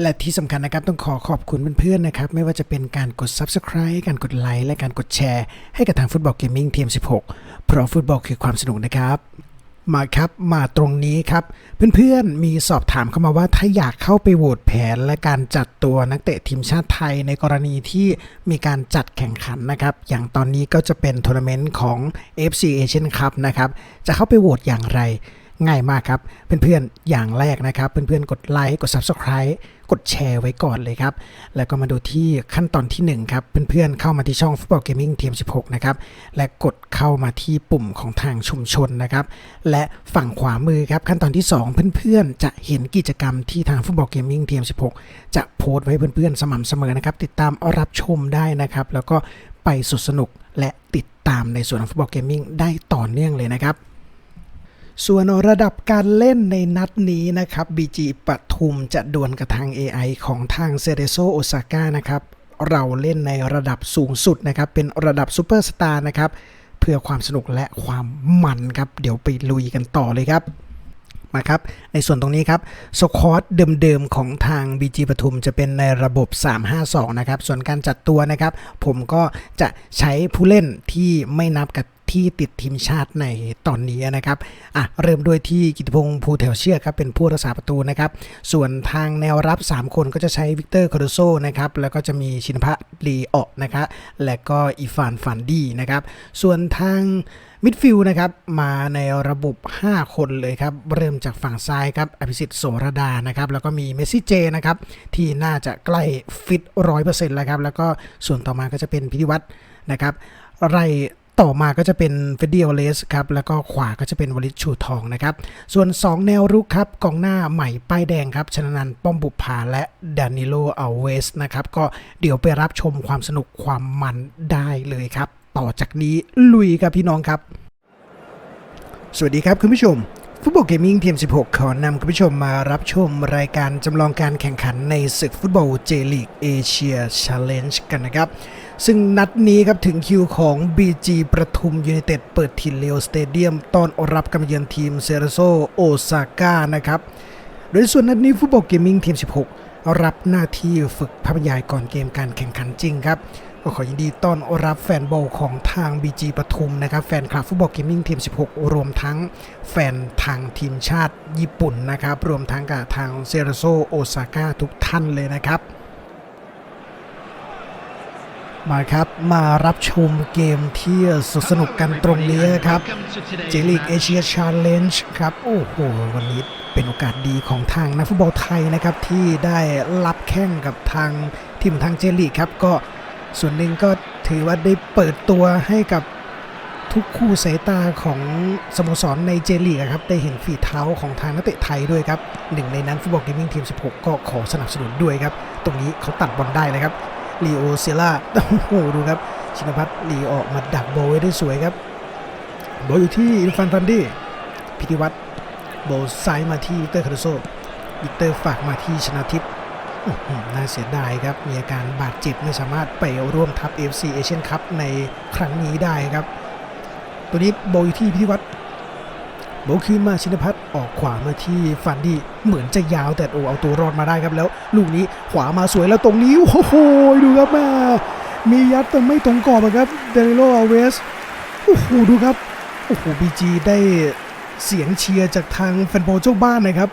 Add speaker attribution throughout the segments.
Speaker 1: และที่สำคัญนะครับต้องขอขอบคุณเพื่อนๆนะครับ ไม่ว่าจะเป็นการกด Subscribe การกดไลค์และการกดแชร์ ให้กับทางฟุตบอลเกมมิ่งทีม 16 เพราะฟุตบอลคือความสนุกนะครับ มาครับมาตรงนี้ครับ เพื่อนๆมีสอบถามเข้ามาว่าถ้าอยากเข้าไปโหวตแผน และการจัดตัวนักเตะทีมชาติไทยในกรณีที่มีการจัดแข่งขันนะครับ อย่างตอนนี้ก็จะเป็นทัวร์นาเมนต์ของ FC Asian Cup นะครับจะเข้าไปโหวตอย่างไร ง่ายมากครับ เพื่อนๆ อย่างแรกนะครับ เพื่อนๆ กดไลค์ กด Subscribe กดแชร์ไว้ก่อนเลยครับ แล้วก็มาดูที่ขั้นตอนที่ 1 ครับ เพื่อนๆ เข้ามาที่ช่องฟุตบอลเกมมิ่งทีม16 นะครับ และกดเข้ามาที่ปุ่มของทางชุมชนนะครับ และฝั่งขวามือครับ ขั้นตอนที่ 2 เพื่อนๆ จะเห็นกิจกรรมที่ทางฟุตบอลเกมมิ่งทีม16 จะโพสต์ไว้เพื่อนๆ สม่ำเสมอนะครับ ติดตามรับชมได้นะครับ แล้วก็ไปสุดสนุกและติดตามในส่วนของฟุตบอลเกมมิ่งได้ต่อเนื่องเลยนะครับ ส่วนระดับการเล่นในนัดนี้นะครับ BG ปทุมจะดวลกับทาง AI ของทางเซเรโซโอซาก้านะครับ เราเล่นในระดับสูงสุดนะครับ เป็นระดับซูเปอร์สตาร์นะครับ เพื่อความสนุกและความมันครับ เดี๋ยวไปลุยกันต่อเลยครับมาครับ ในส่วนตรงนี้ครับสควอตเดิมๆ ของทาง BG ปทุมจะเป็นในระบบ 352 นะครับ ส่วนการจัดตัวนะครับ ผมก็จะใช้ผู้เล่นที่ไม่นับกับ ที่ติดทีมชาติในตอนนี้นะครับอะเริ่มด้วยที่กิติพงศ์ภูแถวเชือกครับเป็นผู้รักษาประตูนะครับส่วนทางแนวรับ 3 คนก็จะใช้วิกเตอร์คาร์โดโซนะครับแล้วก็จะมีชินพัฒน์ลีออกนะครับและก็อีฟานฟันดี้นะครับส่วนทางมิดฟิลด์นะครับมาในระบบ 5 คนเลยครับ เริ่มจากฝั่งซ้ายครับอภิสิทธิ์โสรดานะครับแล้วก็มีเมสซี่เจนะครับที่น่าจะใกล้ฟิตร้อยเปอร์เซ็นต์แล้วครับแล้วก็ส่วนต่อมาก็จะเป็นพิธิวัตรนะครับไร ต่อมาก็จะเป็นเฟดเดียเลสครับแล้วก็ขวาก็จะเป็นวลิตชูทองนะครับส่วน 2 แนวรุกครับกองหน้าใหม่ป้ายแดงครับชนะนันป้อมบุปผาและดานิโลอัลเวสนะครับก็เดี๋ยวไปรับชมความสนุกความมันได้เลยครับ ต่อจากนี้ลุยครับพี่น้องครับ สวัสดีครับคุณผู้ชมฟุตบอลเกมมิ่งทีม 16 ขอนำคุณผู้ชมมารับชมรายการจำลองการแข่งขันในศึกฟุตบอลเจลีกเอเชียช l เลนจ์กันนะครับ ซึ่งนัดนี้ครับถึงคิวของ BG ประทุมยู n นเต็ดเปิดถิ่นเลโอสเตเดียมต้อนรับกำเยือนทีมเซเรโซโอซาก้านะครับโดยส่วนนัดนี้ฟุตบอลเกมมิ่งทีม 16 รับหน้าที่ฝึกภาพบรรยายก่อนเกมการแข่งขันจริงครับก็ขอยินดีต้อนรับแฟนบอลของทาง BG ปทุมนะครับแฟนคลับฟุตบอลเกมมิ่งทีม 16 รวมทั้งแฟนทางทีมชาติญี่ปุ่นนะครับรวมทั้งกับทางเซเรโซโอซาก้าทุกท่านเลยนะครับ มาครับมารับชมเกมที่สุดสนุกกันตรงนี้ครับเจลีกเอเชียช l เลนจ์ครับ โอ้โห วันนี้เป็นโอกาสดีของทางนักฟุตบอลไทยนะครับ ที่ได้รับแข่งกับทางทีมทางเจลีกครับ ก็ส่วนหนึ่งก็ถือว่าได้เปิดตัวให้กับทุกคู่สายตาของสโมสรในเจลีกครับ ได้เห็นฝีเท้าของทางนักเตะไทยด้วยครับหนึ่งในนั้นฟุตบอลเกมมิ่งทีม 16 ก็ขอสนับสนุนด้วยครับ ตรงนี้เขาตัดบอลได้เลยครับ ลีโอเซล่าโอ้โหดูครับ ชินพัฒน์ลีออกมาดักโบไว้ได้สวยครับ โบอลอยู่ที่อินฟันฟันดี้พิธิวัตรโบซ้ายมาที่วิกเตอร์คาร์โดโซวิกเตอร์ฝากมาที่ชนะทิพย์น่าเสียดายครับ มีอาการบาดเจ็บไม่สามารถไปร่วมทัพ FC Asian Cup ในครั้งนี้ได้ครับ ตัวนี้โบอยู่ที่พิธิวัตร โบลคืนมาชินพัฒน์ออกขวามาที่ฟันดี้เหมือนจะยาวแต่โอ้เอาตัวรอดมาได้ครับแล้ว ลูกนี้ขวามาสวยแล้วตรงนี้โอ้โหดูครับแม่มียัดแต่ไม่ตรงกรอบอะครับเดนิโลอาเวสโอ้โหดูครับโอ้โหบีจีได้เสียงเชียร์จากทางแฟนบอลเจ้าบ้านนะครับ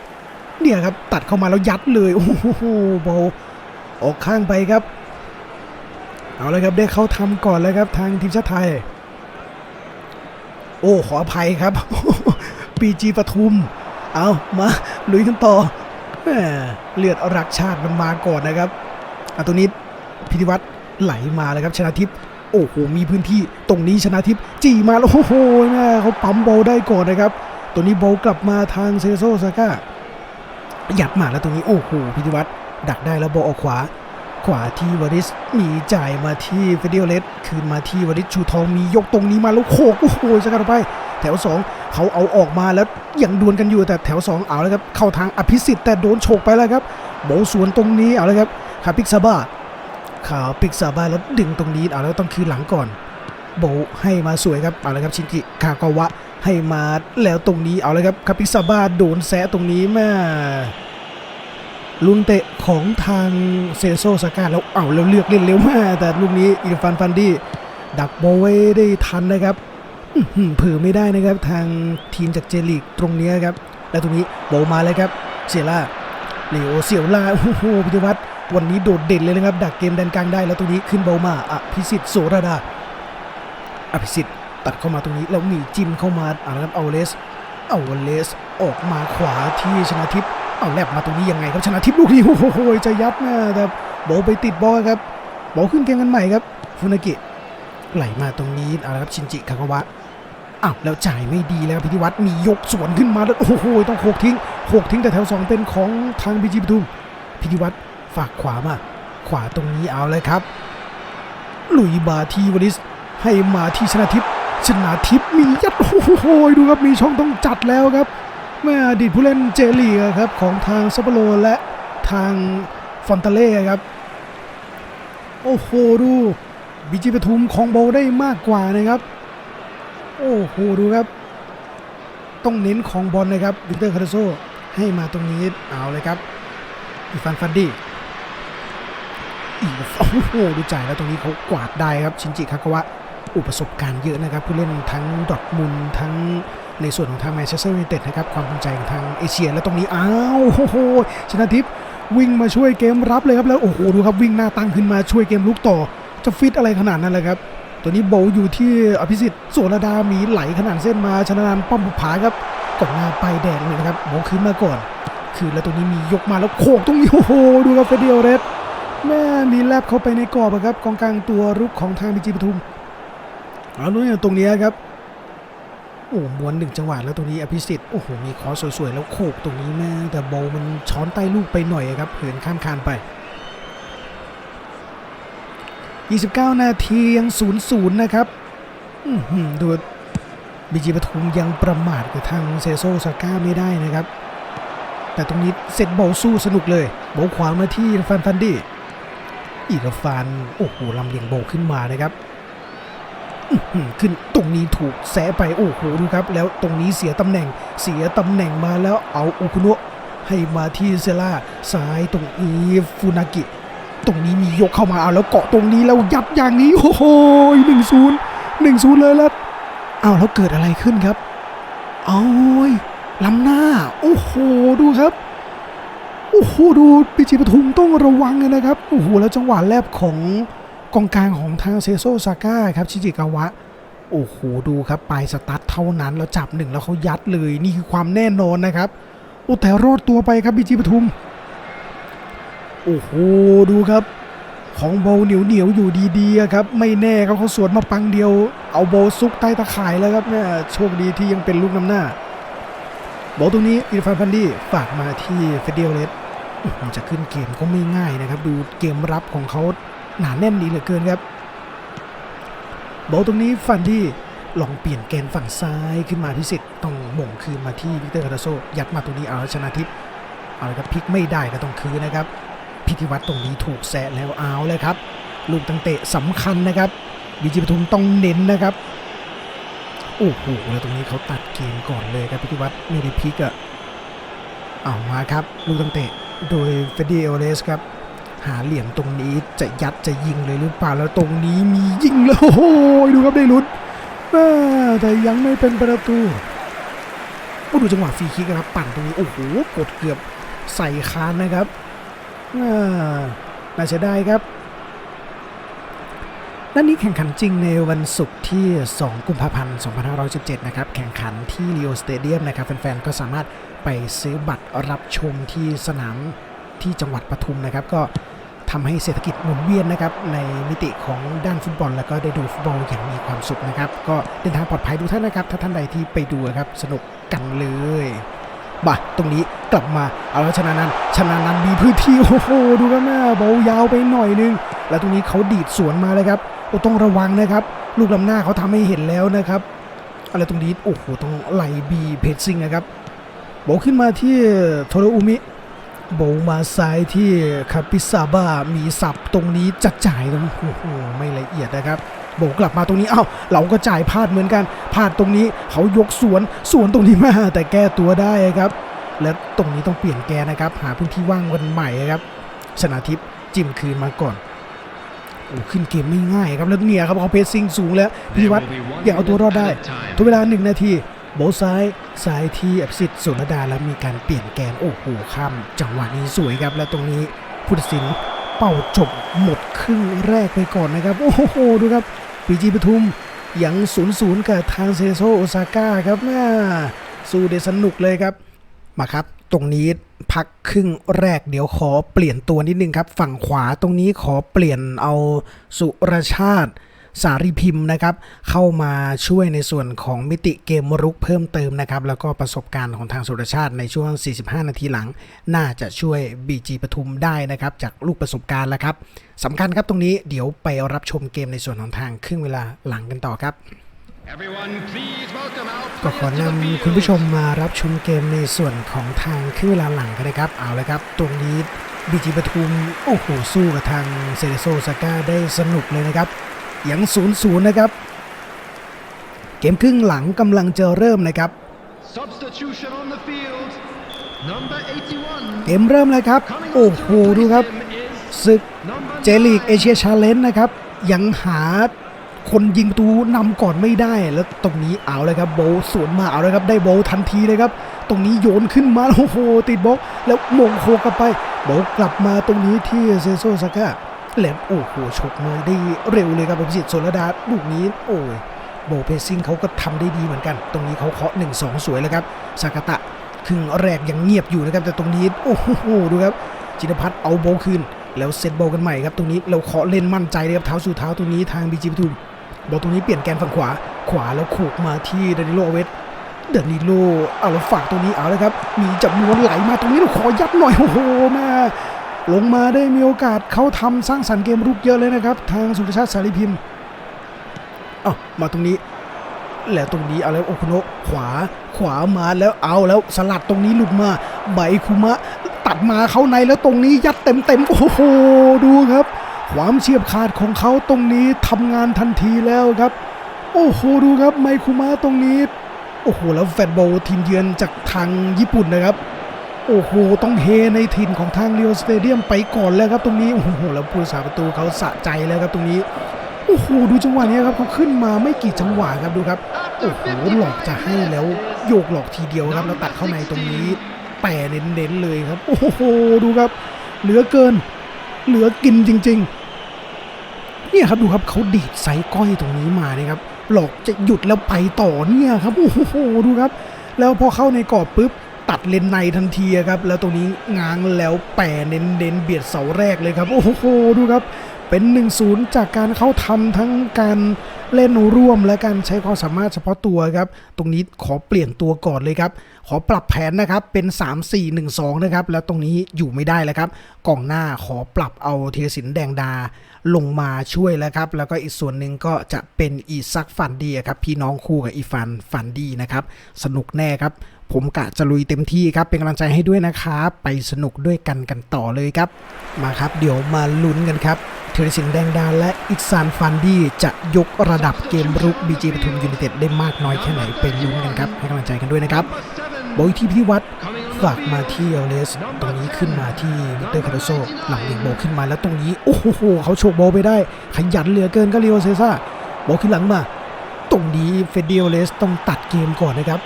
Speaker 1: เนี่ยครับตัดเข้ามาแล้วยัดเลยโอ้โหบอลออกข้างไปครับ เอาเลยครับได้เข้าทำก่อนเลยครับทางทีมชาติไทย โอ้ขออภัยครับ ปีจีปทุม เอามาลุยกันต่อเลือดรักชาติมันมาก่อนนะครับอะตัวนี้พิธิวัตรไหลมาเลยครับชนะทิพย์โอ้โหมีพื้นที่ตรงนี้ชนะทิพย์จีมาแล้วโอ้โหแม่เขาปั๊มบอลได้ก่อนนะครับ ตัวนี้บอลกลับมาทางเซโซซาก้ายัดมาแล้วตรงนี้โอ้โหพิธิวัตรดักได้แล้วบอลออกขวา ขวาที่วริสมีจ่ายมาที่เฟเดียเลสคืนมาที่วริสชูทองมียกตรงนี้มาแล้วโขกโอ้โหสกัดไป แถว 2 เขาเอาออกมาแล้วยังดวลกันอยู่แต่แถว 2 เอาแล้วครับเข้าทางอภิสิทธิ์แต่โดนโฉกไปแล้วครับโบสวนตรงนี้เอาแล้วครับคาปิกซาบ้าขาปิกซาบ้าแล้วดึงตรงนี้เอาแล้วต้องคืนหลังก่อน โบให้มาสวยครับเอาแล้วครับชินจิคากาวะให้มาแล้วตรงนี้เอาเลยครับคาปิกซาบ้าโดนแซะตรงนี้แม่ลุนเตะของทางเซโซซาก้าแล้วเอาแล้วเลือกเล่นเร็วมากแต่ลูกนี้อิรฟานฟันดี้ดักโบไว้ได้ทันนะครับ เผื่อไม่ได้นะครับทางทีมจากเจลีกตรงนี้ครับ แล้วตรงนี้โบมาเลยครับ เสียล่าเลโอเสียวล่าโอ้โหพิทวัฒน์วันนี้โดดเด่นเลยนะครับ ดักเกมแดนกลางได้แล้วตรงนี้ขึ้นโบมาอภิสิทธิ์โสรดาอภิสิทธิ์ตัดเข้ามาตรงนี้แล้วมีจิ้มเข้ามาอ่านะครับเอาเลสเอาเลสออกมาขวาที่ชนะทิพย์เอาแลบมาตรงนี้ยังไงครับชนะทิพย์ลูกนี้โอ้โหจะยัดนะแต่โบไปติดบอลครับบอลขึ้นเกมกันใหม่ครับฟุนากิไหลมาตรงนี้อาละครับชินจิคากาวะ อ้าวแล้วจ่ายไม่ดีแล้วพิธิวัตรมียกสวนขึ้นมาแล้วโอ้โหต้องโขกทิ้งโขกทิ้งแต่แถวสองเป็นของทางบีจีปทุมพิธิวัตรฝากขวามา ขวาตรงนี้เอาเลยครับลุยบาทีวริสให้มาที่ชนะทิพย์ชนะทิพย์มียัดโอ้โหดูครับมีช่องต้องจัดแล้วครับเมื่อดีตผู้เล่นเจลีกครับของทางซัปโปโรและทางฟอนตาเล่ครับ โอ้โหดูบีจีปทุมของโบได้มากกว่านะครับ โอ้โหดูครับ ต้องเน้นของบอลนะครับวิกเตอร์คาร์โซให้มาตรงนี้เอาเลยครับอีฟานฟันดี้อีโอ้โหดูจ่ายแล้วตรงนี้เขากวาดได้ครับชินจิคากาวะอุปสบการณ์เยอะนะครับผู้เล่นทั้งดอทมุนทั้งในส่วนของทางแมนเชสเตอร์ยูไนเต็ดนะครับความภูมิใจของทางเอเชีย แล้วตรงนี้อ้าวโอ้โหชนะทิพย์วิ่งมาช่วยเกมรับเลยครับแล้วโอ้โหดูครับวิ่งหน้าตั้งขึ้นมาช่วยเกมลุกต่อจะฟิตอะไรขนาดนั้นเลยครับ ตัวนี้โบว์อยู่ที่อภิสิทธิ์โสรดามีไหลขนาดเส้นมาชนะนานป้อมบุภาครับก่อนหน้าไปแดงเลยนะครับโบว์ขึ้นมาก่อน คือแล้วตัวนี้มียกมาแล้วโขกตรงนี้โอ้โหดูครับเฟเดียลเรสแม่มีแลบเข้าไปในกรอบครับกองกลางตัวรุกของทางบีจีปทุมเอาดูเนี่ยตรงนี้ครับโอ้ม้วนหนึ่งจังหวะแล้วตรงนี้อภิสิทธิ์โอ้โหมีคอสสวยๆแล้วโขกตรงนี้แม่แต่โบว์มันช้อนใต้ลูกไปหน่อยครับเหินข้ามคานไป 29 นาทียัง0 0นะครับอื้อหือดูบีจีปทุมยังประมาทกับทางเซโซซาก้าไม่ได้นะครับ แต่ตรงนี้เสร็จโบลสู้สนุกเลยโบลขวามาที่ฟันฟันดี้อีกฟันโอ้โหลำเลียงโบลขึ้นมานะครับอื้อหือขึ้นตรงนี้ถูกแสไปโอ้โหดูครับ แล้วตรงนี้เสียตำแหน่งเสียตำแหน่งมาแล้วเอาอุคุโนะให้มาที่เซล่าซ้ายตรงนี้ฟูนากิ ตรงนี้มียกเข้ามาเอาแล้วเกาะตรงนี้แล้วยัดอย่างนี้โอ้โหหนึ่งศูนย์หนึ่งศูนย์เลยแล้วเอาแล้วเกิดอะไรขึ้นครับเอาเว้ยล้ำหน้า โอ้โหดูครับโอ้โหดูปิจิปทุมต้องระวังเลยนะครับโอ้โหแล้วจังหวะแรบของกองกลางของทางเซโซซาก้าครับชิจิกาวะโอ้โหดูครับไปสตาร์ทเท่านั้นแล้วจับหนึ่งแล้วเขายัดเลยนี่คือความแน่นอนนะครับโอ้แต่รอดตัวไปครับปิจิปทุม โอ้โหดูครับ ของโบเหนียวเหนียวๆอยู่ดีๆครับ ไม่แน่ครับเขาสวนมาปังเดียว เอาโบซุกใต้ตะข่ายแล้วครับเนี่ยโชคดีที่ยังเป็นลูกน้ำหน้าโบว์ตรงนี้อิรฟานฟันดี้ฝากมาที่เฟเดียลเลสมันจะขึ้นเกมก็ไม่ง่ายนะครับ ดูเกมรับของเขาหนาแน่นดีเหลือเกินครับโบว์ตรงนี้ฟันดี้ลองเปลี่ยนแกนฝั่งซ้ายขึ้นมาพิสิทธิ์ต้องหม่งคืนมาที่วิกเตอร์คาร์โซยัดมาตรงนี้เอาชนะทิพย์เอาละครับพลิกไม่ได้ก็ต้องคืนนะครับ พิธีวัตรตรงนี้ถูกแซะแล้วเอาเลยครับ ลูกตั้งเตะสำคัญนะครับบีจีปทุมต้องเน้นนะครับโอ้โหแล้วตรงนี้เขาตัดเกมก่อนเลยครับพิธีวัตรไม่ได้พลิกอะเอามาครับ ลูกตั้งเตะโดยเฟดดี้เอเลสครับหาเหลี่ยมตรงนี้จะยัดจะยิงเลยหรือเปล่าแล้วตรงนี้มียิงแล้วโอ้โหดูครับได้ลุ้นแม่แต่ยังไม่เป็นประตูโอ้ดูจังหวะฟรีคิกนะครับปั่นตรงนี้โอ้โหกดเกือบใส่คานนะครับ น่าเสียดายครับนัดนี้แข่งขันจริงในวันศุกร์ที่ 2 กุมภาพันธ์ 2517 นะครับ แข่งขันที่ลีโอสเตเดียมนะครับ แฟนๆ ก็สามารถไปซื้อบัตรรับชมที่สนามที่จังหวัดปทุมนะครับ ก็ทำให้เศรษฐกิจหมุนเวียนนะครับ ในมิติของด้านฟุตบอล แล้วก็ได้ดูฟุตบอลอย่างมีความสุขนะครับ ก็เดินทางปลอดภัยทุกท่านนะครับ ถ้าท่านใดที่ไปดูครับ สนุกกันเลย บ่ะตรงนี้กลับมาเอาแล้วชนะนันชนะนันมีพื้นที่โอ้โหดูกันหน้าเบายาวไปหน่อยนึง แล้วตรงนี้เขาดีดสวนมาเลยครับโอ้ต้องระวังนะครับ ลูกลำหน้าเขาทำให้เห็นแล้วนะครับอะไรตรงนี้โอ้โหต้องไหลบีเพจซิงนะครับโบขึ้นมาที่โทโรอุมิโบมาซ้ายที่คาปิซาบ้ามีสับตรงนี้จะจ่ายตรงโอ้โหไม่ละเอียดนะครับ โบกลับมาตรงนี้ เอ้า เราก็จ่ายพลาดเหมือนกัน พลาดตรงนี้เขายกสวน สวนตรงนี้มาแต่แก้ตัวได้ครับ แล้วตรงนี้ต้องเปลี่ยนแกนะครับ หาพื้นที่ว่างวันใหม่ครับ ชนะทิพย์จิ้มคืนมาก่อนโอ้ขึ้นเกมไม่ง่ายครับ แล้วเนี่ยครับเขาเพสซิ่งสูงแล้วพิวัตรยังเอาตัวรอดได้ทุกเวลาหนึ่งนาทีโบซ้ายซ้ายที่อภิสิทธิ์สุรดาแล้วมีการเปลี่ยนแกนโอ้โหข้ามจังหวะนี้สวยครับ แล้วตรงนี้ผู้ตัดสินเป่าจบหมดครึ่งแรกไปก่อนนะครับ โอ้โหดูครับ ปีจีปทุมยังศูนย์ศูนย์กับทางเซโซโอซาก้าครับน่าสู้เดสนุกเลยครับ มาครับ ตรงนี้พักครึ่งแรกเดี๋ยวขอเปลี่ยนตัวนิดนึงครับ ฝั่งขวาตรงนี้ขอเปลี่ยนเอาสุรชาติ สารีพิมพ์นะครับเข้ามาช่วยในส่วนของมิติเกมรุกเพิ่มเติมนะครับแล้วก็ประสบการณ์ของทางสุรชาติในช่วง 45 นาทีหลัง น่าจะช่วย BG ปทุมได้นะครับจากลูกประสบการณ์แล้วครับสำคัญครับตรงนี้เดี๋ยวไปรับชมเกมในส่วนของทางครึ่งเวลาหลังกันต่อครับก็ขอนำคุณผู้ชมมารับชมเกมในส่วนของทางครึ่งเวลาหลังกันนะครับ เอาเลยครับ ตรงนี้บีจีปทุม โอ้โห สู้กับทางเซเรโซซาก้าได้สนุกเลยนะครับ ยังศูนย์ศูนย์นะครับ เกมครึ่งหลังกำลังจะเริ่มนะครับ
Speaker 2: Substitution on the field. Number 81.
Speaker 1: เกมเริ่มเลยครับ โอ้โหดูครับศึกเจลีกเอเชียชาเลนจ์นะครับ ยังหาคนยิงประตูนำก่อนไม่ได้แล้วตรงนี้เอาเลยครับโบลสวนมาเอาเลยครับได้โบลทันทีเลยครับ ตรงนี้โยนขึ้นมาโอ้โหติดบล็อกแล้วมงโคกลับไปโบลกลับมาตรงนี้ที่เซโซซาก้า แหลมโอ้โหฉกมาได้เร็วเลยครับพิสิทธิ์โซลดาลูกนี้ โอ้ยโบเพซิ่งเขาก็ทำได้ดีเหมือนกัน ตรงนี้เขาเคาะ1 2สวยแล้วครับซากาตะครึ่งแรกยังเงียบอยู่นะครับแต่ตรงนี้โอ้โหดูครับจินพัฒน์เอาโบคืนแล้วเซตโบกันใหม่ครับตรงนี้เราเคาะเล่นมั่นใจเลยครับเท้าสู่เท้าตรงนี้ทางบีจีปทุมบอลตรงนี้เปลี่ยนแกนฝั่งขวาขวาแล้วโขกมาที่เดนิโลเวสเดนิโลเอาแล้วฝากตรงนี้เอาเลยครับมีจำนวนไหลมาตรงนี้เราขอยัดหน่อยโอ้โหแม่ ลงมาได้มีโอกาสเขาทำสร้างสรรค์เกมรุกเยอะเลยนะครับ ทางสุรชาติสารีพิมพ์อ้ามาตรงนี้แล้วตรงนี้เอาแล้วโอคุโนะขวาขวามาแล้วเอาแล้วสลัดตรงนี้หลุดมาไบคุมะ ตัดมาเข้าในแล้วตรงนี้ยัดเต็มเต็มโอ้โหดูครับ ความเฉียบขาดของเขาตรงนี้ทำงานทันทีแล้วครับ โอ้โหดูครับไมคุมะตรงนี้โอ้โหแล้วแฟตบอลทีมเยือนจากทางญี่ปุ่นนะครับ โอ้โหต้องเฮในถิ่นของทางเรียวสเตเดียมไปก่อนแล้วครับตรงนี้โอ้โหแล้วผู้รักษาประตูเขาสะใจแล้วครับตรงนี้โอ้โหดูจังหวะนี้ครับเขาขึ้นมาไม่กี่จังหวะครับดูครับโอ้โหหลอกจะให้แล้วโยกหลอกทีเดียวครับแล้วตัดเข้าในตรงนี้แปะเน้นๆเลยครับ โอ้โหดูครับ เหลือเกิน เหลือกินจริง ๆ เนี่ยครับดูครับเขาดีดไซก้อยตรงนี้มาเนี่ยครับหลอกจะหยุดแล้วไปต่อเนี่ยครับโอ้โหดูครับ แล้วพอเข้าในกรอบปุ๊บ ตัดเลนในทันทีครับ แล้วตรงนี้ง้างแล้วแปะเน้นเน้นเบียดเสาแรกเลยครับ โอ้โหดูครับ เป็น 1-0 จากการเข้าทำทั้งการเล่นร่วมและการใช้ความสามารถเฉพาะตัวครับ ตรงนี้ขอเปลี่ยนตัวก่อนเลยครับ ขอปรับแผนนะครับ เป็น 3-4-1-2 นะครับ แล้วตรงนี้อยู่ไม่ได้แล้วครับ กล่องหน้าขอปรับเอาเทียสินแดงดาลงมาช่วยแล้วครับ แล้วก็อีกส่วนหนึ่งก็จะเป็นอีซักฟันดีครับ พี่น้องคู่กับอีฟันฟันดีนะครับ สนุกแน่ครับ ผมกะจะลุยเต็มที่ครับ เป็นกำลังใจให้ด้วยนะครับ ไปสนุกด้วยกันกันต่อเลยครับ มาครับ เดี๋ยวมาลุ้นกันครับเทรสินแดงดาและอิกซานฟันดี้จะยกระดับเกมรุกบีจีปทุมยูไนเต็ดได้มากน้อยแค่ไหนเป็นลุ้นกันครับ ให้กำลังใจกันด้วยนะครับโบยที่พิวัตรฝากมาที่เอลเลสตรงนี้ขึ้นมาที่วิกเตอร์คาร์โดโซหลังยิงโบขึ้นมาแล้วตรงนี้ โอ้โหเขาโฉบโบไปได้ ขยันเหลือเกินก็เรียวเซซ่าโบขึ้นหลังมา ตรงนี้เฟเดียลเลสต้องตัดเกมก่อนนะครับ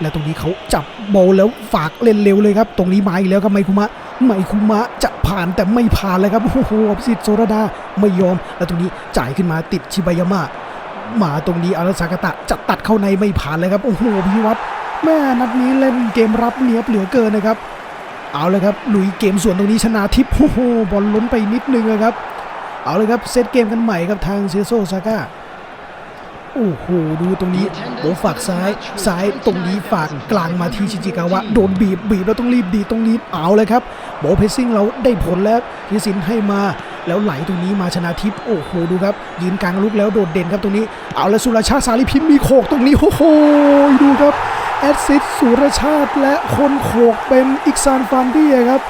Speaker 1: แล้วตรงนี้เขาจับโบลแล้วฝากเล่นเร็วเลยครับ ตรงนี้มาอีกแล้วครับไมคุมะไมคุมะจะผ่านแต่ไม่ผ่านเลยครับโอ้โหอภิสิทธิ์โซรดาไม่ยอม แล้วตรงนี้จ่ายขึ้นมาติดชิบายามะมาตรงนี้อาราซากตะจะตัดเข้าในไม่ผ่านเลยครับโอ้โหพิวัตรแม่นัดนี้เล่นเกมรับเนียบเหลือเกินนะครับ เอาเลยครับลุยเกมส่วนตรงนี้ชนะทิพย์โอ้โหบอลล้นไปนิดนึงนะครับ เอาเลยครับเซตเกมกันใหม่ครับทางเซโซซาก้า โอ้โหดูตรงนี้โบฝากซ้ายซ้ายตรงนี้ฝากกลางมาที่ชิจิกาวะโดนบีบบีบแล้วต้องรีบดีดตรงนี้เอาเลยครับโบเพสซิ่งเราได้ผลแล้วทีสินให้มาแล้วไหลตรงนี้มาชนะทิพย์โอ้โหดูครับยืนกลางลุกแล้วโดดเด่นครับตรงนี้ เอาแล้วสุรชาติสารีพิมพ์มีโขกตรงนี้โอ้โหดูครับแอดซิดสุรชาติและคนโขกเป็นอิกซานฟานดี้ครับ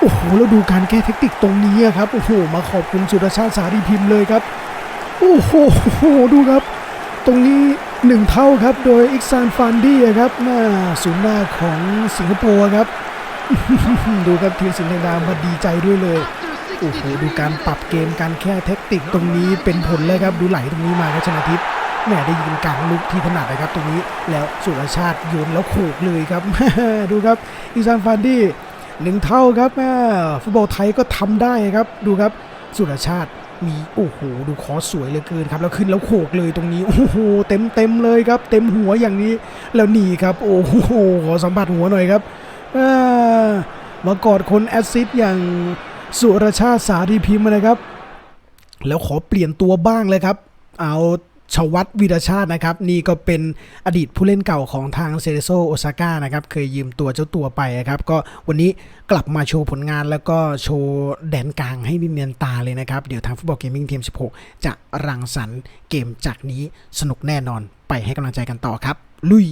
Speaker 1: โอ้โหแล้วดูการแก้เทคนิคตรงนี้ครับโอ้โหมาขอบคุณสุรชาติสารีพิมพ์เลยครับโอ้โหดูครับ ตรงนี้หนึ่งเท่าครับ โดยอิกซานฟานดี้ครับหน้าศูนย์หน้าของสิงคโปร์ครับ ดูครับทีมสิงห์แดงดามาดีใจด้วยเลยโอ้โหดูการปรับเกมการแค่เทคนิคตรงนี้เป็นผลเลยครับ ดูไหลตรงนี้มาครับชนะทิพย์แหมได้ยินกลางลุกที่ถนัดนะครับ ตรงนี้แล้วสุรชาติโยนแล้วโขกเลยครับดูครับอิซานฟานดี้หนึ่งเท่าครับแม่ฟุตบอลไทยก็ทำได้ครับ ดูครับสุรชาติ มีโอ้โหดูคอสสวยเหลือเกินครับ แล้วขึ้นแล้วโขกเลยตรงนี้ โอ้โหเต็มเต็มเลยครับ เต็มหัวอย่างนี้แล้วหนีครับ โอ้โหขอสัมผัสหัวหน่อยครับามากอดคนแอสซิสต์อย่างสุรชาติสารีพิมพ์นะครับ แล้วขอเปลี่ยนตัวบ้างเลยครับ เอา ชวัตวีรชาตินะครับ นี่ก็เป็นอดีตผู้เล่นเก่าของทางเซเรโซโอซาก้านะครับ เคยยืมตัวเจ้าตัวไปนะครับ ก็วันนี้กลับมาโชว์ผลงานแล้วก็โชว์แดนกลางให้เนียนตาเลยนะครับ เดี๋ยวทางฟุตบอลเกมมิ่งทีม 16 จะรังสรรค์เกมจากนี้สนุกแน่นอนไปให้กำลังใจกันต่อครับ ลุย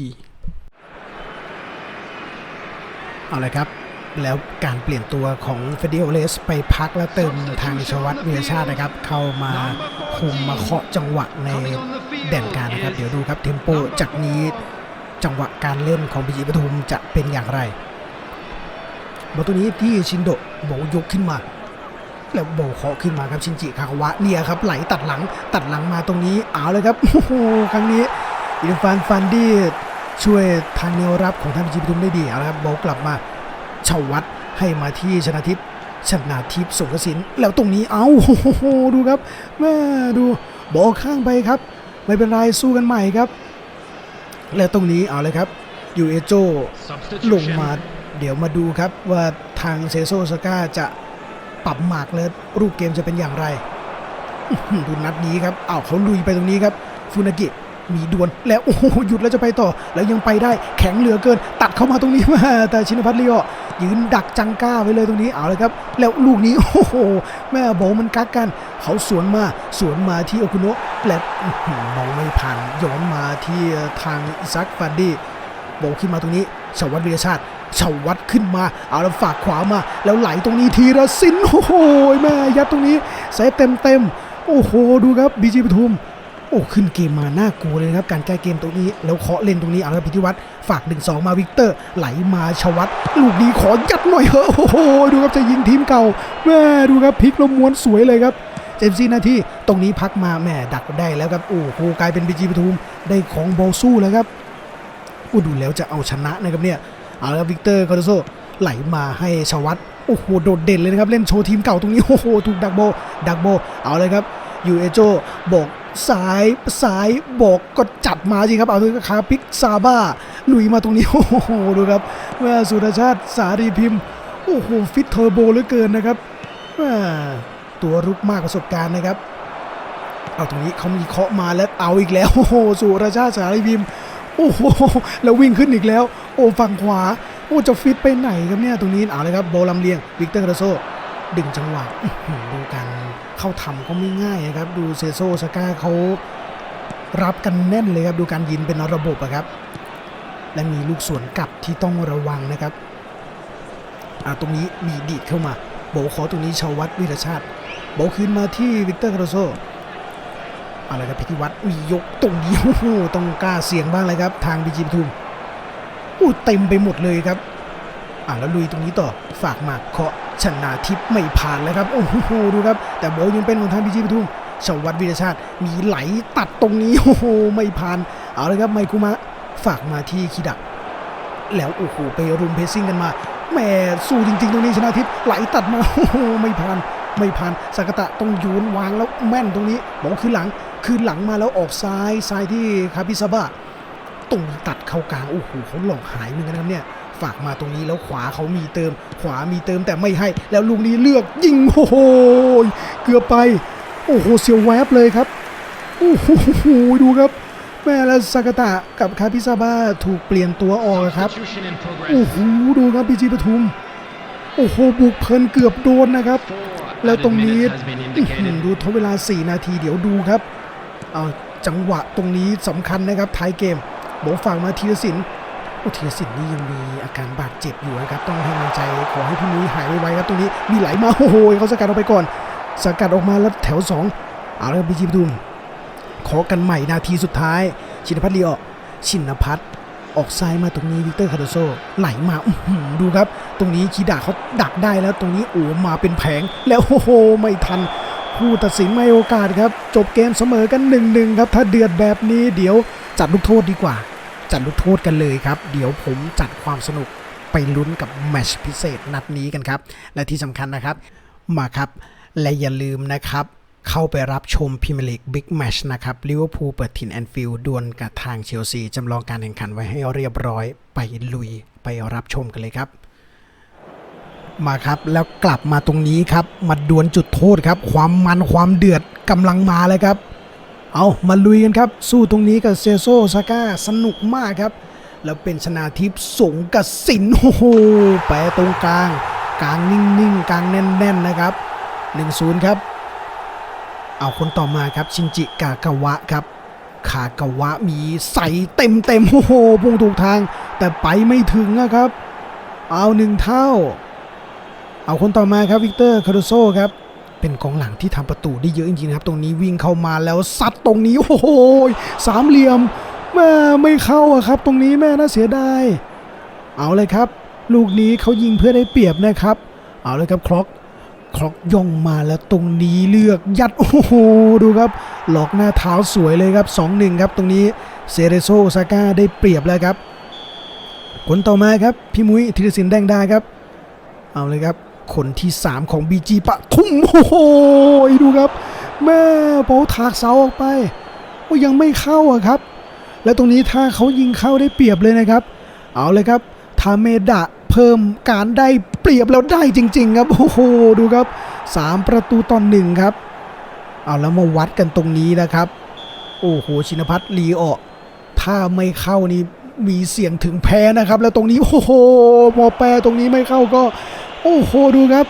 Speaker 1: เอาเลยครับ แล้วการเปลี่ยนตัวของเฟเดโอเลสไปพักแล้วเติมทางชวัตเวิรชาตินะครับ เข้ามาคุมมาเคาะจังหวะในแดนการนะครับ เดี๋ยวดูครับเทมโปจากนี้จังหวะการเล่นของบีจีปทุมจะเป็นอย่างไรบอลตัวนี้ที่ชินโดโบยกขึ้นมา แล้วโบเคาะขึ้นมาครับชินจิคากาวะเนี่ยครับไหลตัดหลังตัดหลังมาตรงนี้เอาเลยครับโอ้โหครั้งนี้อินฟานฟันดี้ช่วยทางแนวรับของทางบีจีปทุมได้ดีเอาละครับโบกลับมา ชาววัดให้มาที่ชนะทิพย์ชนะทิพย์สงกรสินแล้วตรงนี้เอาโอ้โหดูครับแม่ดูบอลข้างไปครับ ไม่เป็นไรสู้กันใหม่ครับ แล้วตรงนี้เอาเลยครับยูเอโจลงมาเดี๋ยวมาดูครับว่าทางเซโซสก้าจะปรับหมากและรูปเกมจะเป็นอย่างไรดูนัดนี้ครับอ้าวเขาลุยไปตรงนี้ครับฟูนากิมีดวลแล้วโอ้หยุดแล้วจะไปต่อ แล้วยังไปได้แข็งเหลือเกิน ตัดเข้ามาตรงนี้มาแต่ชินพัฒน์เลีย ยืนดักจังก้าไว้เลยตรงนี้เอาเลยครับ แล้วลูกนี้โอ้โหแม่โบมันกักกัน เขาสวนมาสวนมาที่โอคุโนะและอื้อหือมองไม่ผ่านย้อนมาที่ทางอิซักฟันดี้โบกขึ้นมาตรงนี้ชาวัตวิรชาติชาวัตขึ้นมา เอาแล้วฝากขวามา แล้วไหลตรงนี้ทีละสินโอ้โหแม่ยัดตรงนี้เซฟเต็มเต็มโอ้โหดูครับบีจีปทุม โอ้ขึ้นเกมมาน่ากลัวเลยครับการแก้เกมตรงนี้แล้วเคาะเล่นตรงนี้เอาละครับพิธิวัตรฝาก 1-2 มาวิกเตอร์ ไหลมาชวัตลูกนี้ขอยัดหน่อยเหอะโอ้โหดูครับจะยิงทีมเก่าแม่ดูครับพลิกแลมม้วนสวยเลยครับเจมซี่นาที่ตรงนี้พักมาแม่ดักได้แล้วครับโอ้โหกลายเป็นบีจีปทุมได้ของบอลสู้แล้วครับอู้ดูแล้วจะเอาชนะนะครับเนี่ยเอาละครับวิกเตอร์คาร์โดโซไหลมาให้ชวัตโอ้โหโดดเด่นเลยนะครับเล่นโชว์ทีมเก่าตรงนี้โอ้โหถูกดักโบดักโบเอาเลยครับยูเอโจบอก สายสายบอกก็จัดมาจริงครับเอาเลยคาพิกซาบ้าลุยมาตรงนี้โอ้โหดูครับเมื่อสุรชาติสารีพิมพ์โอ้โหฟิตเทอร์โบเหลือเกินนะครับตัวรุกมากประสบการณ์นะครับเอาตรงนี้เขามีเคาะมาแล้วเอาอีกแล้วโอ้โหสุรชาติสารีพิมพ์โอ้โหแล้ววิ่งขึ้นอีกแล้ว โอ้ฝั่งขวาโอ้จะฟิตไปไหนครับเนี่ยตรงนี้เอาเลยครับโบลำเลียงวิกเตอร์คาราโซดึงจังหวะดูการ เข้าทำก็ไม่ง่ายนะครับ ดูเซโซสก้าเขารับกันแน่นเลยครับดูการยินเป็นระบบะครับ และมีลูกสวนกลับที่ต้องระวังนะครับอ่าตรงนี้มีดีดเข้ามาโบขอตรงนี้ชาววัดวิรชาติโบคืนมาที่วิกเตอร์คาราโซอะไรครับพิธีวัตรมียกตรงนี้โอ้โหต้องกล้าเสี่ยงบ้างเลยครับ ทางบีจีปทุมอู้เต็มไปหมดเลยครับอ่าแล้วลุยตรงนี้ต่อฝากมาเคาะชนะทิพย์ไม่ผ่านแล้วครับโอ้โหดูครับ แต่โบยังเป็นของทางบีจีปทุมชวัตวิรชาติมีไหลตัดตรงนี้โอ้โหไม่ผ่านเอาเลยครับไมคุมะฝากมาที่คิดะแล้วโอ้โหไปรุมเพสซิ่งกันมาแหม่สู้จริง ๆ ตรงนี้ชนะทิพย์ไหลตัดมาโอ้โหไม่ผ่านไม่ผ่านสากตะต้องยูนวางแล้วแม่นตรงนี้บอกคืนหลังคืนหลังมาแล้วออกซ้ายซ้ายที่คาปิซาบะตรงตัดเข้ากลางโอ้โหเขาหลอกหายเหมือนกันนะครับเนี่ย ฝากมาตรงนี้แล้วขวาเขามีเติม ขวามีเติมแต่ไม่ให้ แล้วลูกนี้เลือกยิงโอ้โหเกือบไป โอ้โหเสียวแวบเลยครับโอ้โหดูครับแม่แล้วสากาตะกับคาปิซาบะถูกเปลี่ยนตัวออกครับโอ้โหดูครับพีจีปทุมโอ้โหบุกเพลินเกือบโดนนะครับ แล้วตรงนี้ดูทดเวลา 4 นาทีเดี๋ยวดูครับเอาจังหวะตรงนี้สำคัญนะครับท้ายเกมโบฝั่งมาธีรศิลป์ อ้ธีรศิลป์นี่ยังมีอาการบาดเจ็บอยู่นะครับ ต้องให้กำลังใจขอให้พี่นุ้ยหายไวๆครับตรงนี้มีไหลมาโอ้โหเขาสกัดออกไปก่อน สกัดออกมาแล้วแถว2เอาแล้วบีจีปทุมขอกันใหม่นาทีสุดท้าย ชินพัฒน์ลีออกชินพัฒน์ออกซ้ายมาตรงนี้วิกเตอร์คาร์โดโซไหลมาดูครับ ตรงนี้คีดาเขาดักได้แล้วตรงนี้โอ้มาเป็นแผงแล้วโอ้โหไม่ทันผู้ตัดสินไม่โอกาสครับ จบเกมเสมอกัน1นหนึ่งครับ ถ้าเดือดแบบนี้เดี๋ยวจัดลูกโทษดีกว่า จัดลูกโทษกันเลยครับ เดี๋ยวผมจัดความสนุกไปลุ้นกับแมชพิเศษนัดนี้กันครับ และที่สำคัญนะครับ มาครับ และอย่าลืมนะครับ เข้าไปรับชมพรีเมียร์ลีกบิ๊กแมชนะครับลิเวอร์พูลเปิดถิ่นแอนฟิลด์ดวลกับทางเชลซีจำลองการแข่งขันไว้ให้เรียบร้อยไปลุยไปรับชมกันเลยครับมาครับแล้วกลับมาตรงนี้ครับมาดวลจุดโทษครับ ความมันความเดือดกำลังมาเลยครับ เอามาลุยกันครับ สู้ตรงนี้กับเซโซซาก้าสนุกมากครับ แล้วเป็นชนาทิพย์สงกสินโอ้โหแปตรงกลาง กลางนิ่งๆ กลางแน่นๆนะครับ 1-0 ครับ เอาคนต่อมาครับชินจิกากาวะครับคากาวะมีใส่เต็มเต็มๆโอ้โหพุ่งถูกทาง แต่ไปไม่ถึงนะครับ เอาหนึ่งเท่า เอาคนต่อมาครับวิกเตอร์คาร์โดโซครับ เป็นกองหลังที่ทำประตูได้เยอะจริงๆนะครับ ตรงนี้วิ่งเข้ามาแล้วซัดตรงนี้โอ้โหสามเหลี่ยมแม่ไม่เข้าอะครับ ตรงนี้แม่น่าเสียดายเอาเลยครับ ลูกนี้เขายิงเพื่อได้เปรียบนะครับ เอาเลยครับคล็อกคล็อกย่องมาแล้วตรงนี้เลือกยัดโอ้โหดูครับ หลอกหน้าเท้าสวยเลยครับ2-1ครับ ตรงนี้เซเรโซซาก้าได้เปรียบแล้วครับคนต่อมาครับพี่มุ้ยธีรศิลป์แดงดาครับ เอาเลยครับ คนที่ 3 ของ BG ปะทุ่มโอ้โหดูครับ แม่โปถากเสาออกไปก็ยังไม่เข้าอะครับ แล้วตรงนี้ถ้าเขายิงเข้าได้เปรียบเลยนะครับ เอาเลยครับทาเมดะเพิ่มการได้เปรียบแล้วได้จริง ๆ ครับโอ้โหดูครับ 3 ประตูต่อหนึ่งครับ เอาแล้วมาวัดกันตรงนี้นะครับ โอ้โหชินพัฒน์ลีออกถ้าไม่เข้านี่มีเสียงถึงแพ้นะครับ แล้วตรงนี้โอ้โหมอแปรตรงนี้ไม่เข้าก็ โอ้โหดูครับ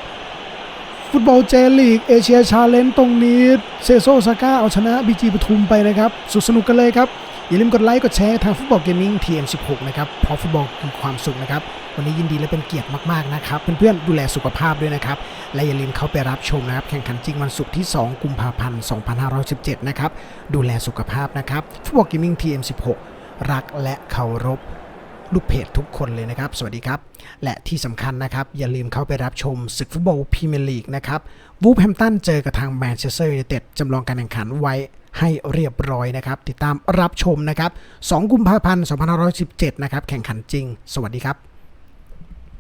Speaker 1: ฟุตบอลเจลีกเอเชียชาเลนจ์ตรงนี้เซโซซาก้าเอาชนะบีจีปทุมไปนะครับ สุดสนุกกันเลยครับ อย่าลืมกดไลค์กดแชร์ทางฟุตบอลเกมมิ่ง TM16 นะครับเพราะฟุตบอลคือความสุขนะครับ วันนี้ยินดีและเป็นเกียรติมากๆนะครับ เพื่อนๆดูแลสุขภาพด้วยนะครับ และอย่าลืมเข้าไปรับชมนะครับ แข่งขันจริงวันศุกร์ที่ 2 กุมภาพันธ์ 2517 นะครับดูแลสุขภาพนะครับฟุตบอลเกมมิ่ง TM16 รักและเคารพ ลูกเพจทุกคนเลยนะครับ สวัสดีครับ และที่สำคัญนะครับ อย่าลืมเข้าไปรับชมศึกฟุตบอลพรีเมียร์ลีกนะครับวูฟแฮมตันเจอกับทางแมนเชสเตอร์ยูไนเต็ดจำลองการแข่งขันไว้ให้เรียบร้อยนะครับ ติดตามรับชมนะครับ 2 กุมภาพันธ์ 2517 นะครับ แข่งขันจริง สวัสดีครับ